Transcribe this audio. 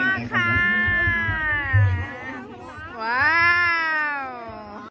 มากค่ะ